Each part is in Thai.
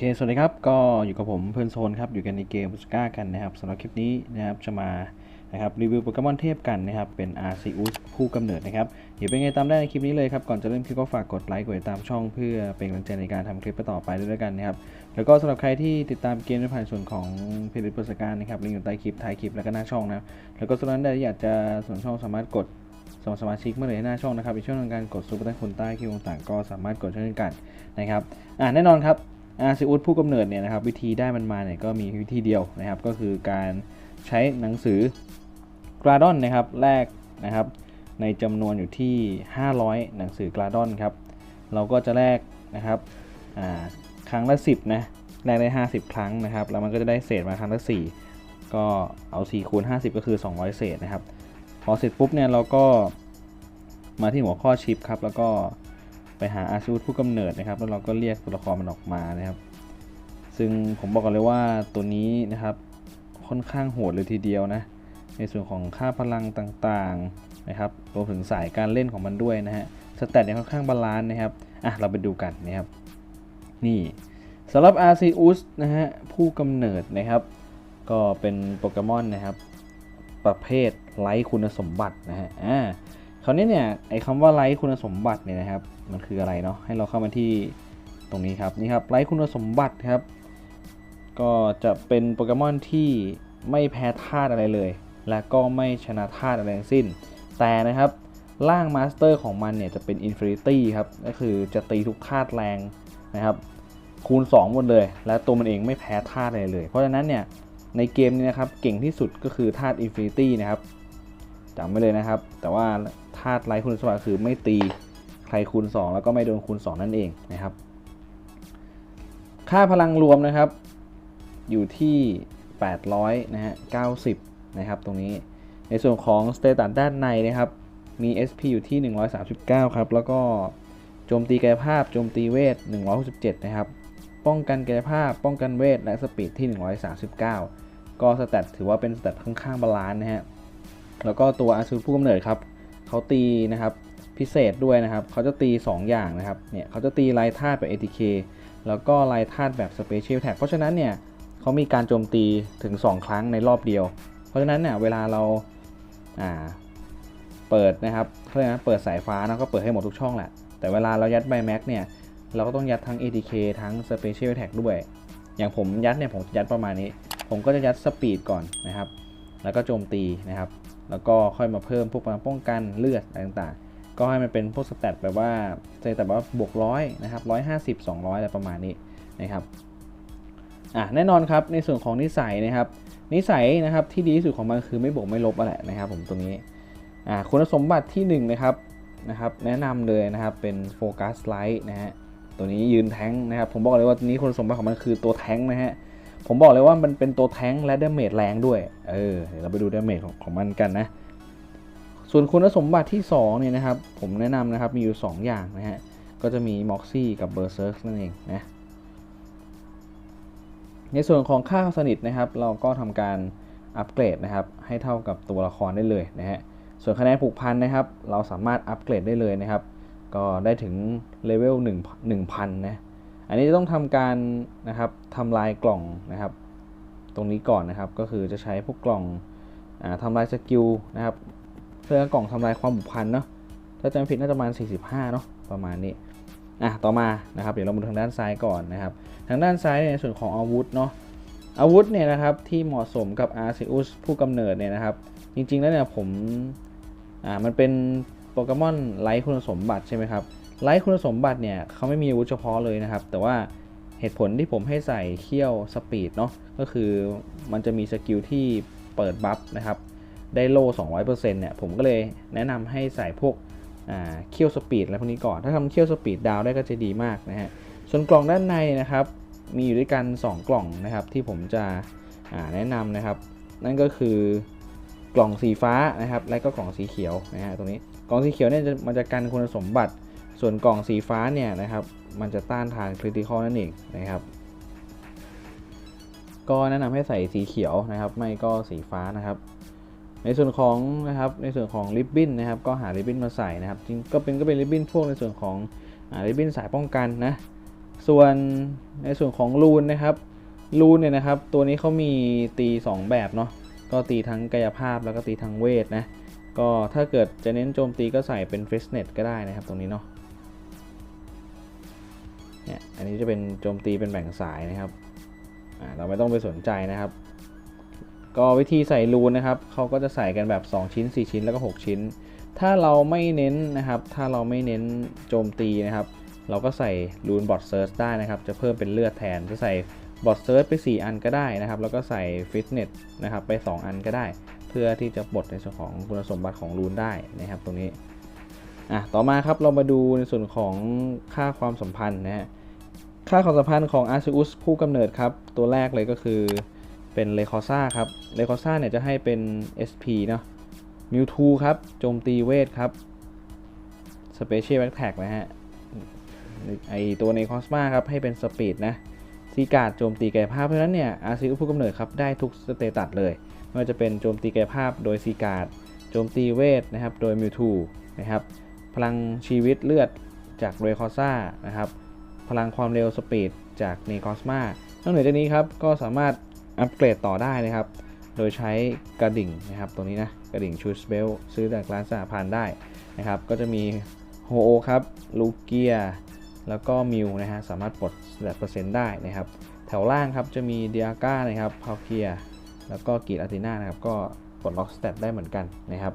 เค สวัสดีครับ ก็อยู่กับผมเพื่อนโซนครับ อยู่กันในเกมสก้ากันนะครับสำหรับคลิปนี้นะครับ จะมานะครับรีวิวโปเกมอนเทพกันนะครับ เป็น a r c e u s ผู้กำเนิดนะครับ เดี๋ยวเป็นไงตามได้ในคลิปนี้เลยครับ ก่อนจะเริ่มคลิปก็ฝากกดไลค์ กดติดตามช่องเพื่อเป็นกำลังใจในการทำคลิปต่อไปด้วยกันนะครับ แล้วก็สำหรับใครที่ติดตามเกมในผ่านส่วนของเพจเปร์สก้านะครับลิงก์อยู่ใต้คลิปท้ายคลิปแล้วก็หน้าช่องนะครับแล้วก็สำหรับท่านใดที่อยากจะสนับสนุนช่องสามารถกดสมัครสมาชิกเมื่อไหร่หน้าช่องนะครับอีกช่องทางการกดซุปเปอร์แตงคนใต้คลิปต่างๆก็สามารถกดเช่นกันนะครับอ่าแน่นอนครับ ซิอุสผู้กำเนิดเนี่ยนะครับวิธีได้มันมาเนี่ยก็มีวิธีเดียวนะครับ ก็คือการใช้หนังสือกราดอนนะครับแลกนะครับ ในจำนวนอยู่ที่ 500 หนังสือกราดอนครับ เราก็จะแลกนะครับครั้งละ 10นะแลกได้ 50 ครั้งนะครับ แล้วมันก็จะได้เศษมาครั้งละ 4 ก็เอา4คูณ50 ก็คือ 200 เศษนะครับ พอเสร็จปุ๊บเนี่ยเราก็มาที่หัวข้อชิปครับ แล้วก็ ไปหาอาซูดผู้กำเนิดนะครับ แล้วเราก็เรียกตัวละครมันออกมานะครับ ซึ่งผมบอกกันเลยว่าตัวนี้นะครับค่อนข้างโหดเลยทีเดียวนะ ในส่วนของค่าพลังต่างๆนะครับรวมถึงสายการเล่นของมันด้วยนะฮะสแตทเนี่ยค่อนข้างบาลานซ์นะครับอะเราไปดูกันนะครับนี่สำหรับ Arceus นะฮะผู้กำเนิดนะครับ ก็เป็นโปเกมอนนะครับ ประเภทไร้คุณสมบัตินะฮะอ่าคราวนี้เนี่ยไอ้คำว่าไร้คุณสมบัติเนี่ยนะครับ มันคืออะไรเนาะให้เราเข้ามาที่ตรงนี้ครับนี่ครับไร้คุณสมบัติครับ ก็จะเป็นโปเกมอนที่ไม่แพ้ธาตุอะไรเลย และก็ไม่ชนะธาตุอะไรทั้งสิ้น แต่นะครับร่างมาสเตอร์ของมันเนี่ยจะเป็นอินฟินิตี้ครับ ก็คือจะตีทุกธาตุแรงนะครับ คูณ 2 หมดเลย และตัวมันเองไม่แพ้ธาตุอะไรเลย เพราะฉะนั้นเนี่ยในเกมนี้นะครับเก่งที่สุดก็คือธาตุอินฟินิตี้นะครับจำไว้เลยนะครับ แต่ว่าธาตุไร้คุณสมบัติคือไม่ตี ใครคูณ 2 แล้วก็ไม่โดนคูณ 2 นั่นเองนะครับ ค่าพลังรวมนะครับ อยู่ที่ 800นะฮะ90 นะครับ ตรงนี้ในส่วนของสเตตัสด้านในนะครับ มี SP อยู่ที่ 139 ครับ แล้วก็โจมตีกายภาพโจมตีเวท 167 นะครับ ป้องกันกายภาพป้องกันเวท และสปีดที่ 139 ก็สแตทถือว่าเป็นสแตทค่อนข้างบาลานซ์นะฮะแล้วก็ตัวอาซูผู้กำเนิดครับเขาตีนะครับ พิเศษด้วยนะครับ เขาจะตี 2 อย่างนะครับ เนี่ยเขาจะตีลายธาตุแบบ ATK แล้วก็ลายธาตุแบบ Special Attack เพราะฉะนั้นเนี่ยเขามีการโจมตีถึง 2 ครั้งในรอบเดียว เพราะฉะนั้นเนี่ยเวลาเราอ่าเปิดนะครับเขาเรียกนะเปิดสายฟ้านะก็เปิดให้หมดทุกช่องแหละ แต่เวลาเรายัดใบแม็กเนี่ยเราก็ต้องยัดทั้ง ATK ทั้ง Special Attack ด้วย อย่างผมยัดเนี่ยผมยัดประมาณนี้ ผมก็จะยัดสปีดก่อนนะครับ แล้วก็โจมตีนะครับ แล้วก็ค่อยมาเพิ่มพวกพลังป้องกันเลือดอะไรต่างๆ ก็ให้มันเป็นพวกสแตทแบบว่าสแตทแบบว่าบวกร้อยนะครับร้อยห้าสิบสองร้อยอะไรประมาณนี้นะครับอะแน่นอนครับในส่วนของนิสัยนะครับ นิสัยนะครับที่ดีที่สุดของมันคือไม่บวกไม่ลบอะไรนะครับ ผมตรงนี้อ่าคุณสมบัติที่1นงนะครับนะครับ แนะนำเลยนะครับเป็นโฟกัสไลท์นะฮะตัวนี้ยืนแท้งนะครับผมบอกเลยว่านี้คุณสมบัติของมันคือตัวแท้งนะฮะผมบอกเลยว่ามันเป็นตัวแท้งและดาเมจแรงด้วยเออเดี๋ยวเราไปดูดาเมจของของมันกันนะ ส่วนคุณสมบัติที่2เนี่ยนะครับผมแนะนำนะครับมีอยู่ 2 อย่างนะฮะก็จะมีม็อกซี่กับเบอร์เซิร์กนั่นเองนะในส่วนของค่าสนิทนะครับ เราก็ทำการอัปเกรดนะครับให้เท่ากับตัวละครได้เลยนะฮะส่วนคะแนนผูกพันนะครับ เราสามารถอัปเกรดได้เลยนะครับ ก็ได้ถึงเลเวล1 1000นะอันนี้จะต้องทำการนะครับทำลายกล่องนะครับ ตรงนี้ก่อนนะครับก็คือจะใช้พวกกล่องอทำลายสกิลนะครับ เพื่อกล่องทำลายความผูกพันเนาะถ้าจำผิดน่าจะประมาณ 45เนาะประมาณนี้อะต่อมานะครับเดี๋ยวเรามาดูทางด้านซ้ายก่อนนะครับ ทางด้านซ้ายในส่วนของอาวุธเนาะอาวุธเนี่ยนะครับที่เหมาะสมกับ Arceus ผู้กำเนิดเนี่ยนะครับ จริงๆแล้วเนี่ยผมอ่ามันเป็นโปเกมอนไร้คุณสมบัติใช่ไหมครับไร้คุณสมบัติเนี่ยเขาไม่มีอาวุธเฉพาะเลยนะครับ แต่ว่าเหตุผลที่ผมให้ใส่เขี้ยวสปีดเนาะก็คือมันจะมีสกิลที่เปิดบัฟนะครับ ได้โล่200%เนี่ย ผมก็เลยแนะนำให้ใส่พวกเขี้ยวสปีดอะไรพวกนี้ก่อน ถ้าทำเขี้ยวสปีดดาวได้ก็จะดีมากนะฮะ ส่วนกล่องด้านในนะครับ มีอยู่ด้วยกัน 2 กล่องนะครับ ที่ผมจะแนะนำนะครับ นั่นก็คือกล่องสีฟ้านะครับ และก็กล่องสีเขียวนะฮะตรงนี้ กล่องสีเขียวเนี่ยมันจะกันคุณสมบัติ ส่วนกล่องสีฟ้าเนี่ยนะครับ มันจะต้านทานคริติคอลนั่นเองนะครับ ก็แนะนำให้ใส่สีเขียวนะครับ ไม่ก็สีฟ้านะครับ ในส่วนของนะครับในส่วนของริบบิ้นนะครับก็หาริบบิ้นมาใส่นะครับจริงก็เป็นก็เป็นริบบิ้นพวกในส่วนของริบบิ้นสายป้องกันนะส่วนในส่วนของรูนนะครับรูนเนี่ยนะครับตัวนี้เขามีตี 2 แบบเนาะก็ตีทั้งกายภาพแล้วก็ตีทั้งเวทนะก็ถ้าเกิดจะเน้นโจมตีก็ใส่เป็นฟิสเนตก็ได้นะครับตรงนี้เนาะเนี่ยอันนี้จะเป็นโจมตีเป็นแบ่งสายนะครับเราไม่ต้องไปสนใจนะครับ ก็วิธีใส่รูนนะครับเขาก็จะใส่กันแบบ 2 ชิ้น 4 ชิ้นแล้วก็ 6 ชิ้น ถ้าเราไม่เน้นนะครับ ถ้าเราไม่เน้นโจมตีนะครับ เราก็ใส่รูนบอทเซิร์ชได้นะครับ จะเพิ่มเป็นเลือดแทน จะใส่บอทเซิร์ชไป 4 อันก็ได้นะครับ แล้วก็ใส่ฟิตเนสนะครับไป 2 อันก็ได้ เพื่อที่จะปลดในส่วนของคุณสมบัติของรูนได้นะครับ ตรงนี้อะต่อมาครับเรามาดูในส่วนของค่าความสัมพันธ์นะฮะค่าความสัมพันธ์ของอาร์ซิอุสผู้กำเนิดครับ ตัวแรกเลยก็คือ เป็นเลคอซ่าครับเลคอซ่าเนี่ยจะให้เป็น SP เนาะมิวทูครับ โจมตีเวทครับสเปเชียลแบ็กแท็กนะฮะไอตัวในคอสมาครับ ให้เป็นสปีดนะซีการ์ดโจมตีกายภาพเพราะฉะนั้นเนี่ยอาซิอุผู้กำเนิดครับ ได้ทุกสเตตัสเลย ไม่ว่าจะเป็นโจมตีกายภาพโดยซีการ์ดโจมตีเวทนะครับ โดยมิวทูนะครับ พลังชีวิตเลือดจากเรคอซ่านะครับ พลังความเร็วสปีดจากเนคอสมานอกเหนือจากนี้ครับ ก็สามารถ อัปเกรดต่อได้นะครับ โดยใช้กระดิ่งนะครับตรงนี้นะกระดิ่งชูสเบลซื้อจากร้านสหพันธ์ได้นะครับ ก็จะมีโฮโอครับลูเกียแล้วก็มิวนะฮะสามารถปลดแบบเปอร์เซ็นต์ได้นะครับ แถวล่างครับจะมีเดียก้านะครับพาวเคียแล้วก็กีดอาตินานะครับก็ปลดล็อกสเตตได้เหมือนกันนะครับ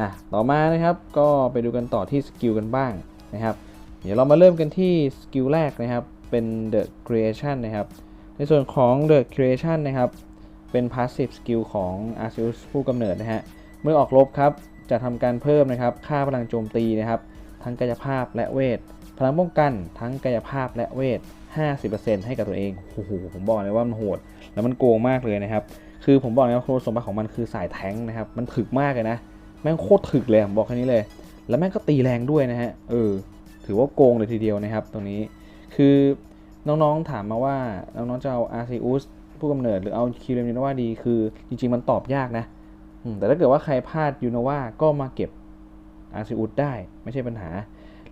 อะต่อมานะครับก็ไปดูกันต่อที่สกิลกันบ้างนะครับ เดี๋ยวเรามาเริ่มกันที่สกิลแรกนะครับ เป็น The Creation นะครับ ส่วนของ The Creation นะครับ เป็น Passive Skill ของ Arceus ผู้กำเนิดนะฮะ เมื่อออกรบครับ จะทำการเพิ่มนะครับ ค่าพลังโจมตีนะครับ ทั้งกายภาพและเวท พลังป้องกันทั้งกายภาพและเวท 50%ให้กับตัวเอง โอ้โห ผมบอกเลยว่ามันโหด แล้วมันโกงมากเลยนะครับ คือผมบอกเลยว่าคุณสมบัติของมันคือสายแทงนะครับ มันถึกมากเลยนะ แม่งโคตรถึกเลย ผมบอกแค่นี้เลย แล้วแม่งก็ตีแรงด้วยนะฮะ เออ ถือว่าโกงเลยทีเดียวนะครับ ตรงนี้ คือ น้องๆถามมาว่าน้องๆจะเอาอาร์ซิอุสผู้กำเนิดหรือเอาคิวเรมยูโนวาดีคือจริงๆมันตอบยากนะแต่ถ้าเกิดว่าใครพลาดยูโนวาก็มาเก็บอาร์ซิอุสได้ไม่ใช่ปัญหา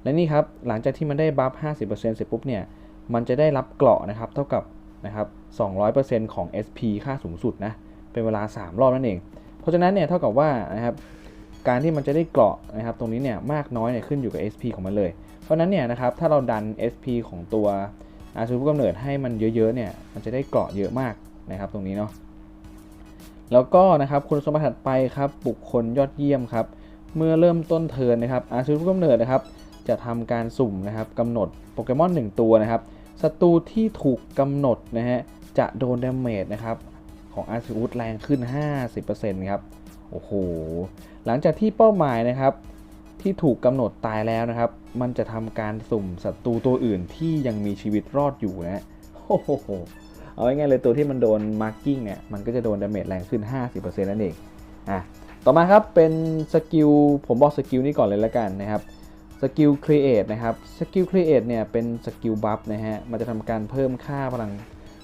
และนี่ครับหลังจากที่มันได้บัฟ 50%เสร็จปุ๊บเนี่ยมันจะได้รับเกราะนะครับเท่ากับนะครับ 200%ของ SP ค่าสูงสุดนะเป็นเวลา 3 รอบนั่นเอง เพราะฉะนั้นเนี่ยเท่ากับว่านะครับการที่มันจะได้เกราะนะครับตรงนี้เนี่ยมากน้อยเนี่ยขึ้นอยู่กับ SP ของมันเลย เพราะฉะนั้นเนี่ยนะครับถ้าเราดัน SP ของตัว อาซูผู้กำเนิดให้มันเยอะๆเนี่ยมันจะได้เกราะเยอะมากนะครับตรงนี้เนาะแล้วก็นะครับคุณสมบัติถัดไปครับบุคคลยอดเยี่ยมครับเมื่อเริ่มต้นเทิร์นนะครับอาซูผู้กำเนิดนะครับจะทำการสุ่มนะครับกำหนดโปเกมอน1ตัวนะครับศัตรูที่ถูกกำหนดนะฮะจะโดนดาเมจนะครับของอาร์ซิอุสแรงขึ้น 50%ครับโอ้โหหลังจากที่เป้าหมายนะครับ ที่ถูกกำหนดตายแล้วนะครับ มันจะทำการสุ่มศัตรูตัวอื่นที่ยังมีชีวิตรอดอยู่นะโอ้โหเอาง่ายๆเลยตัวที่มันโดนมาร์กิ้งเนี่ยมันก็จะโดนดาเมจแรงขึ้น 50%นั่นเองอะต่อมาครับเป็นสกิลผมบอกสกิลนี้ก่อนเลยละกันนะครับสกิล create นะครับสกิล create เนี่ยเป็นสกิลบัฟนะฮะมันจะทำการเพิ่มค่าพลัง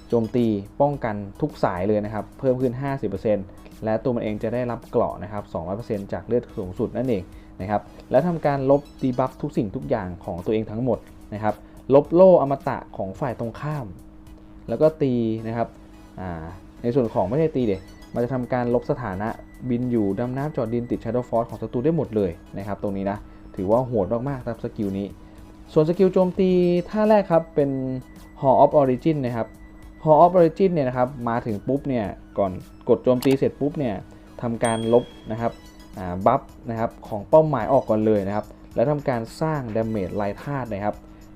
โจมตีป้องกันทุกสายเลยนะครับ เพิ่มขึ้น 50% และตัวมันเองจะได้รับเกราะนะครับ 200%จากเลือดสูงสุดนั่นเองนะครับ และทำการลบดีบัฟทุกสิ่งทุกอย่างของตัวเองทั้งหมดนะครับ ลบโล่อมตะของฝ่ายตรงข้าม แล้วก็ตีนะครับ ในส่วนของไม่ใช่ตีเด็มันจะทำการลบสถานะบินอยู่ดำน้ำจอดดินติด Shadow Force ของศัตรูได้หมดเลยนะครับ ตรงนี้นะ ถือว่าโหดมากๆครับสกิลนี้ ส่วนสกิลโจมตีท่าแรกครับเป็น Hall of Origin นะครับ Hall of Origin เนี่ยนะครับมาถึงปุ๊บเนี่ยก่อนกดโจมตีเสร็จปุ๊บเนี่ยทำการลบนะครับบัฟนะครับของเป้าหมายออกก่อนเลยนะครับ แล้วทำการสร้างดาเมจลายธาตุนะครับ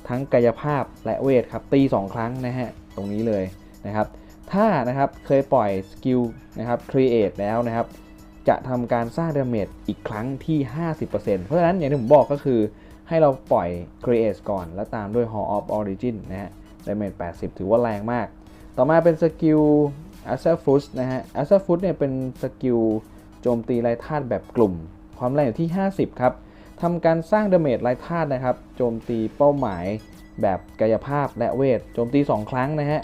ทั้งกายภาพและเวทครับตี 2 ครั้งนะฮะตรงนี้เลยนะครับ ถ้านะครับเคยปล่อยสกิลนะครับ Create แล้วนะครับ จะทำการสร้างดาเมจอีกครั้งที่ 50%เพราะฉะนั้นอย่างที่ผมบอกก็คือให้เราปล่อย Create ก่อน แล้วตามด้วย Hall of Origin นะฮะดาเมจ80 ถือว่าแรงมาก ต่อมาเป็นสกิล a s s a f o o t นะฮะ a s s a f o o t เนี่ยเป็นสกิลโจมตีไร้ธาตุแบบกลุ่ม ความแรงอยู่ที่ 50 ครับทำการสร้างดาเมจไร้ธาตุนะครับ โจมตีเป้าหมายแบบกายภาพและเวท โจมตี 2 ครั้งนะฮะ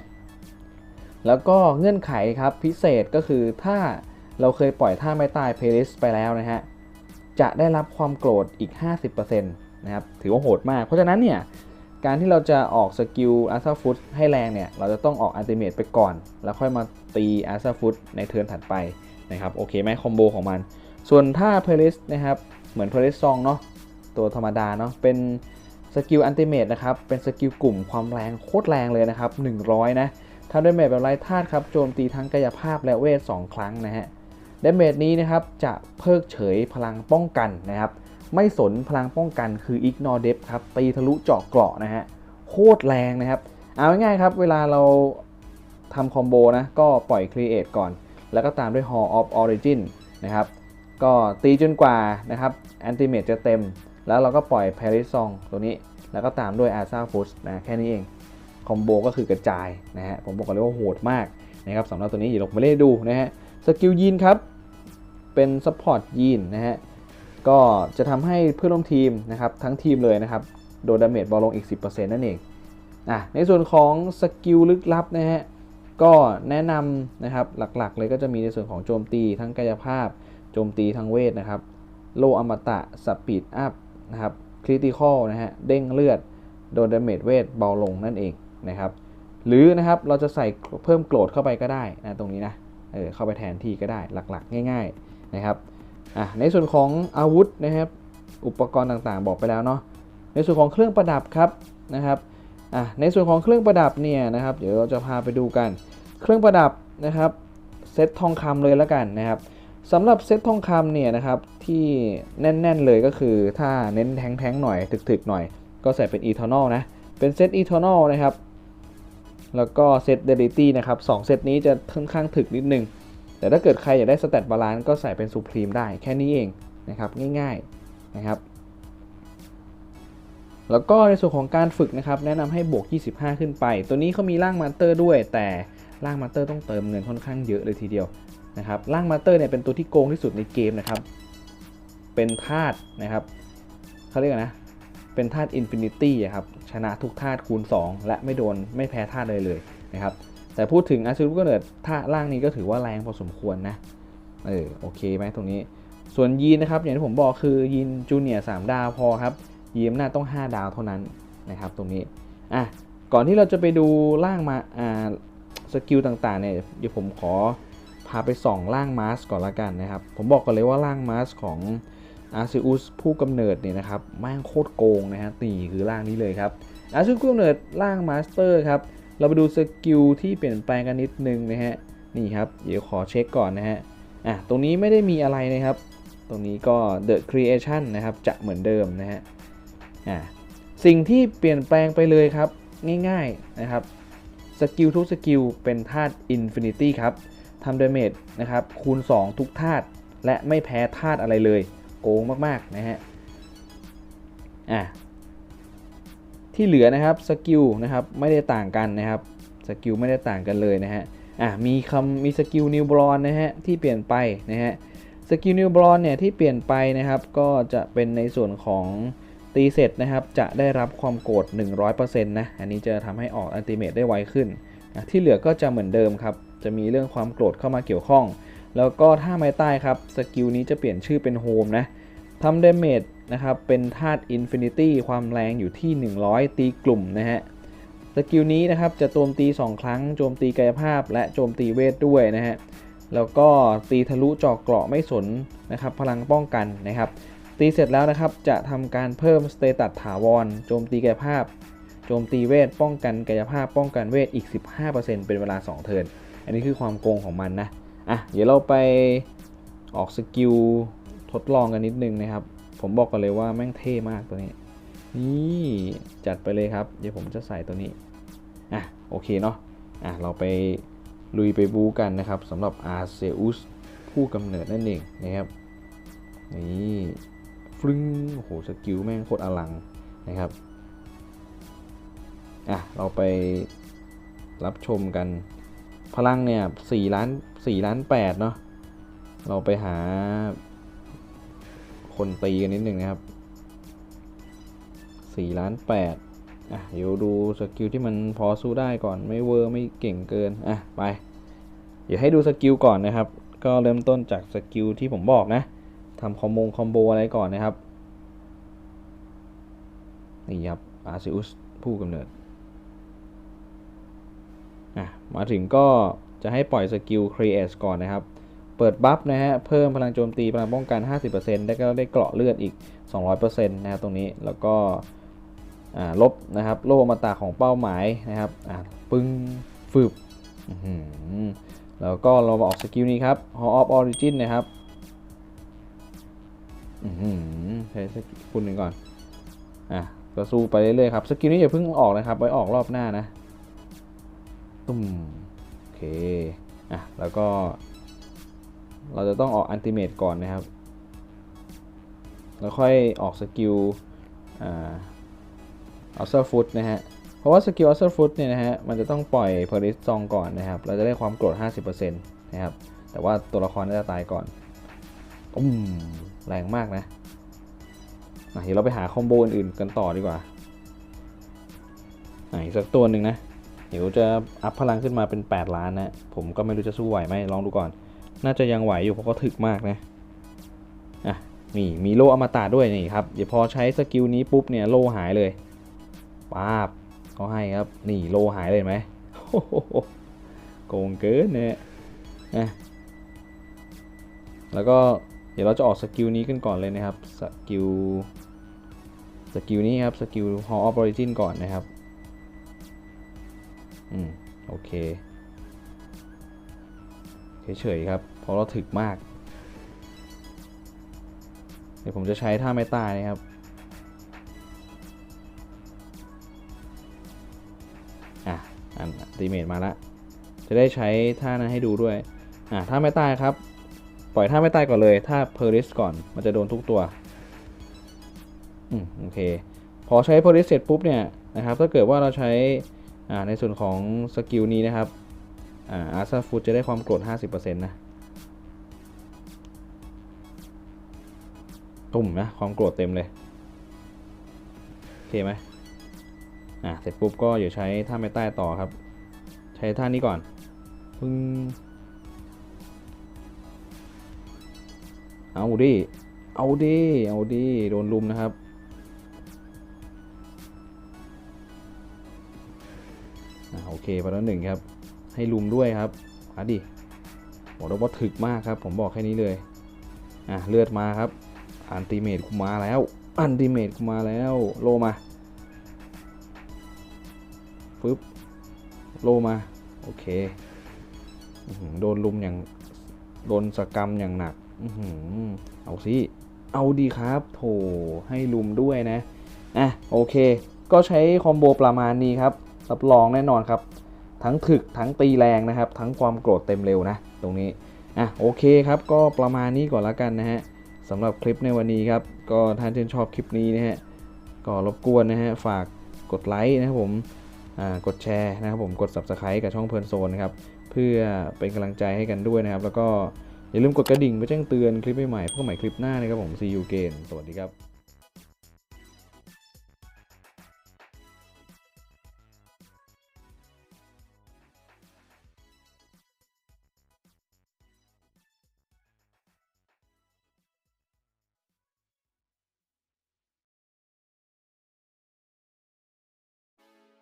แล้วก็เงื่อนไขครับพิเศษก็คือถ้าเราเคยปล่อยท่าไม่ตายเพลิสไปแล้วนะฮะ จะได้รับความโกรธอีก 50%นะครับ ถือว่าโหดมาก เพราะฉะนั้นเนี่ย การที่เราจะออกสกิลอาร์ซาฟุตให้แรงเนี่ย เราจะต้องออกอัลติเมตไปก่อน แล้วค่อยมาตีอาร์ซาฟุตในเทิร์นถัดไปนะครับ โอเคไหมคอมโบของมัน ส่วนถ้าเพลิสนะครับ เหมือนเพลิสซองเนาะ ตัวธรรมดาเนาะ เป็นสกิลอัลติเมตนะครับ เป็นสกิลกลุ่มความแรงโคตรแรงเลยนะครับ 100 นะทำด้วยเมจแบบไร้ธาตุครับ โจมตีทั้งกายภาพและเวท 2 ครั้งนะฮะ ดาเมจนี้นะครับจะเพิกเฉยพลังป้องกันนะครับ ไม่สนพลังป้องกันคือ ignore depth ครับ ตีทะลุเจาะเกราะนะฮะ โคตรแรงนะครับ เอาง่ายๆครับ เวลาเราทำคอมโบนะ ก็ปล่อย create ก่อน แล้วก็ตามด้วย hall of origin นะครับ ก็ตีจนกว่านะครับ antimate จะเต็ม แล้วเราก็ปล่อย paris song ตัวนี้ แล้วก็ตามด้วย asa f o o d นะ แค่นี้เอง คอมโบก็คือกระจายนะฮะ ผมบอกกันเลยว่าโหดมากนะครับสำหรับตัวนี้อย่าลงไปเล่นดูนะฮะสกิลยีนครับ เป็นซัพพอร์ตยีนนะฮะ ก็จะทำให้เพื่อนร่วมทีมนะครับทั้งทีมเลยนะครับ โดนดาเมจเบาลงอีก 10%นั่นเองอะในส่วนของสกิลลึกลับนะฮะ ก็แนะนำนะครับหลักๆ เลยก็จะมีในส่วนของโจมตีทั้งกายภาพ โจมตีทั้งเวทนะครับ โลอมตะสปีดอัพนะครับคริติคอลนะฮะเด้งเลือดโดนดาเมจเวทเบาลงนั่นเองนะครับหรือนะครับเราจะใส่เพิ่มโกรธเข้าไปก็ได้นะตรงนี้นะเออเข้าไปแทนที่ก็ได้หลักๆ ง่าย ๆ นะครับในส่วนของอาวุธนะครับอุปกรณ์ต่างๆ บอกไปแล้วเนาะในส่วนของเครื่องประดับครับนะครับในส่วนของเครื่องประดับเนี่ยนะครับเดี๋ยวเราจะพาไปดูกัน เครื่องประดับนะครับเซตทองคำเลยแล้วกันนะครับสำหรับเซตทองคำเนี่ยนะครับที่แน่น ๆ เลยก็คือถ้าเน้นแทงๆหน่อยถึกๆหน่อย ก็ใส่เป็น Eternal นะ เป็นเซต Eternal นะครับ แล้วก็เซต Deity นะครับสองเซตนี้จะค่อนข้างถึกนิดนึง แต่ถ้าเกิดใครอยากได้สเตตบาลานซ์ก็ใส่เป็น Supreme ได้แค่นี้เองนะครับง่ายๆนะครับ แล้วก็ในส่วนของการฝึกนะครับ แนะนำให้บวก 25 ขึ้นไป ตัวนี้เขามีร่างมาสเตอร์ด้วย แต่ร่างมาสเตอร์ต้องเติมเงินค่อนข้างเยอะเลยทีเดียวนะครับร่างมาสเตอร์เนี่ยเป็นตัวที่โกงที่สุดในเกมนะครับ เป็นธาตุนะครับเขาเรียกนะเป็นธาตุอินฟินิตี้ครับชนะทุกธาตุคูณ 2 และไม่โดนไม่แพ้ธาตุเลยเลยนะครับ แต่พูดถึงอาซูรุก็เนิดธาตุร่างนี้ก็ถือว่าแรงพอสมควรนะ เออโอเคไหมตรงนี้ ส่วนยีนนะครับ อย่างที่ผมบอกคือยีนจูเนียร์สดาวพอครับยีนหน้าต้อง 5 ดาวเท่านั้นนะครับ ตรงนี้อะก่อนที่เราจะไปดูร่างมาอ่าสกิลต่างๆเนี่ยเดี๋ยวผมขอพาไปส่องร่างมาสก่อนละกันนะครับ ผมบอกก่อนเลยว่าร่างมาสของอาร์ซิอุสผู้กำเนิดเนี่ยนะครับแม่งโคตรโกงนะฮะนี่คือร่างนี้เลยครับอาร์ซิอุสผู้กำเนิดร่างมาสเตอร์ครับ เราไปดูสกิลที่เปลี่ยนแปลงกันนิดนึงนะฮะ นี่ครับ เดี๋ยวขอเช็คก่อนนะฮะ อะ ตรงนี้ไม่ได้มีอะไรนะครับ ตรงนี้ก็ The Creation นะครับ จะเหมือนเดิมนะฮะ อะ สิ่งที่เปลี่ยนแปลงไปเลยครับ ง่ายๆนะครับ สกิลทุกสกิลเป็นธาตุ Infinity ครับ ทำดาเมจนะครับ คูณ 2 ทุกธาตุ และไม่แพ้ธาตุอะไรเลย โกงมากๆนะฮะ อะ ที่เหลือนะครับสกิลนะครับไม่ได้ต่างกันนะครับสกิลไม่ได้ต่างกันเลยนะฮะอะมีคำมีสกิลนิวบอลนะฮะที่เปลี่ยนไปนะฮะสกิลนิวบอลเนี่ยที่เปลี่ยนไปนะครับก็จะเป็นในส่วนของตีเสร็จนะครับจะได้รับความโกรธ 100%นะอันนี้จะทำให้ออกอัลติเมทได้ไวขึ้น ที่เหลือก็จะเหมือนเดิมครับจะมีเรื่องความโกรธเข้ามาเกี่ยวข้อง แล้วก็ถ้าไม้ใต้ครับสกิลนี้จะเปลี่ยนชื่อเป็นโฮมนะทำเดเมจ นะครับ เป็นธาตุอินฟินิตี้ความแรงอยู่ที่ 100 ตีกลุ่มนะฮะสกิลนี้นะครับจะโจมตี 2 ครั้งโจมตีกายภาพ และโจมตีเวทด้วยนะฮะแล้วก็ตีทะลุเจาะเกราะไม่สนนะครับพลังป้องกันนะครับ ตีเสร็จแล้วนะครับจะทำการเพิ่มสเตตัสถาวรโจมตีกายภาพ โจมตีเวทป้องกันกายภาพป้องกันเวทอีก 15%เป็นเวลา 2 เทิร์นอันนี้คือความโกงของมันนะอะเดี๋ยวเราไปออกสกิลทดลองกันนิดนึงนะครับ ผมบอกกันเลยว่าแม่งเท่มากตัวนี้ นี่จัดไปเลยครับ เดี๋ยวผมจะใส่ตัวนี้ อะโอเคเนาะ อะเราไปลุยไปบูกันนะครับสำหรับอาร์เซอุสผู้กำเนิดนั่นเองนะครับ นี่ฟรึ้งโอ้โหสกิลแม่งโคตรอลังนะครับ อะเราไปรับชมกัน พลังเนี่ยสี่ล้านสี่ล้านแปดเนาะเราไปหา คนตีกันนิดนึงนะครับ4ล้าน8อะเดี๋ยวดูสกิลที่มันพอสู้ได้ก่อนไม่เวอร์ไม่เก่งเกินอะไป เดี๋ยวให้ดูสกิลก่อนนะครับ ก็เริ่มต้นจากสกิลที่ผมบอกนะทำคอมโบคอมโบอะไรก่อนนะครับนี่ครับอาซิอุสผู้กำเนิดอะมาถึงก็จะให้ปล่อยสกิล create ก่อนนะครับ เปิดบัฟนะฮะ เพิ่มพลังโจมตีพลังป้องกัน 50%ได้ก็ได้เกราะเลือดอีก 200%นะครับตรงนี้แล้วก็ลบนะครับโล่อมตะของเป้าหมายนะครับปึ้งฟืบแล้วก็เรามาออกสกิลนี้ครับ Hall of Origin นะครับใช้สกิลคุณหนึ่งก่อนอะก็สู้ไปเรื่อยๆครับสกิลนี้อย่าเพิ่งออกนะครับไว้ออกรอบหน้านะตุ้มโอเคอะแล้วก็ เราจะต้องออกอันติเมตก่อนนะครับ แล้วค่อยออกสกิลอัลเซอร์ฟุตนะฮะ เพราะว่าสกิลอัลเซอร์ฟุตเนี่ยนะฮะ มันจะต้องปล่อยเพอริสซองก่อนนะครับ เราจะได้ความโกรธ 50%นะครับ แต่ว่าตัวละครน่าจะตายก่อนอุ้มแรงมากนะอะเดี๋ยวเราไปหาคอมโบอื่นๆกันต่อดีกว่าอะอีกสักตัวหนึ่งนะ เดี๋ยวจะอัพพลังขึ้นมาเป็น 8 ล้านนะ ผมก็ไม่รู้จะสู้ไหวไหมลองดูก่อน น่าจะยังไหวอยู่เพราะก็ถึกมากนะอะนี่มีโลอมตะด้วยนี่ครับเดี๋ยวพอใช้สกิลนี้ปุ๊บเนี่ยโลหายเลยป้าบเขาให้ครับนี่โลหายเลยไหมโกงเกินเนี่ยอะแล้วก็เดี๋ยวเราจะออกสกิลนี้กันก่อนเลยนะครับสกิลสกิลนี้ครับสกิล Hall of Origin ก่อนนะครับ อืม โอเค เฉยๆครับ เพราะเราถึกมาก เดี๋ยวผมจะใช้ท่าไม่ตายนะครับ อะ อันดีเมจมาละ จะได้ใช้ท่านั้นให้ดูด้วย อะท่าไม่ตายครับ ปล่อยท่าไม่ตายก่อนเลย ท่าเพอริสก่อน มันจะโดนทุกตัว อืมโอเค พอใช้เพอริสเสร็จปุ๊บเนี่ยนะครับ ถ้าเกิดว่าเราใช้อ่าในส่วนของสกิลนี้นะครับ อาร์ซาฟูดจะได้ความโกรธ 50%นะตุ่มนะ ความโกรธเต็มเลย โอเคไหมอ่าเสร็จปุ๊บก็อยู่ใช้ท่าไม่ใต้ต่อครับ ใช้ท่านี้ก่อนปึ้งเอาดิ เอาดิ เอาดิ โดนลุมนะครับอ่าโอเคไปแล้วหนึ่งครับ ให้ลุมด้วยครับมาดิบอกเลยว่าถึกมากครับ ผมบอกแค่นี้เลยอะเลือดมาครับอันติเมตกูมาแล้ว อันติเมตกูมาแล้ว โลมาฟึบโลมา โอเคโดนลุมอย่าง โดนสกรรมอย่างหนักอื้อหือเอาสิเอาดีครับ โถให้ลุมด้วยนะ อะ โอเค ก็ใช้คอมโบประมาณนี้ครับ รับรองแน่นอนครับ ทั้งถึกทั้งตีแรงนะครับ ทั้งความโกรธเต็มเร็วนะตรงนี้อะโอเคครับ ก็ประมาณนี้ก่อนละกันนะฮะสำหรับคลิปในวันนี้ครับ ก็ท่านชื่นชอบคลิปนี้นะฮะก็รบกวนนะฮะฝากกดไลค์นะครับผมอ่ากดแชร์นะครับผมกด subscribe กับช่องเพลินโซนนะครับเพื่อเป็นกำลังใจให้กันด้วยนะครับ แล้วก็อย่าลืมกดกระดิ่งเพื่อแจ้งเตือนคลิปใหม่ๆพวกใหม่คลิปหน้านะครับผม see you again สวัสดีครับ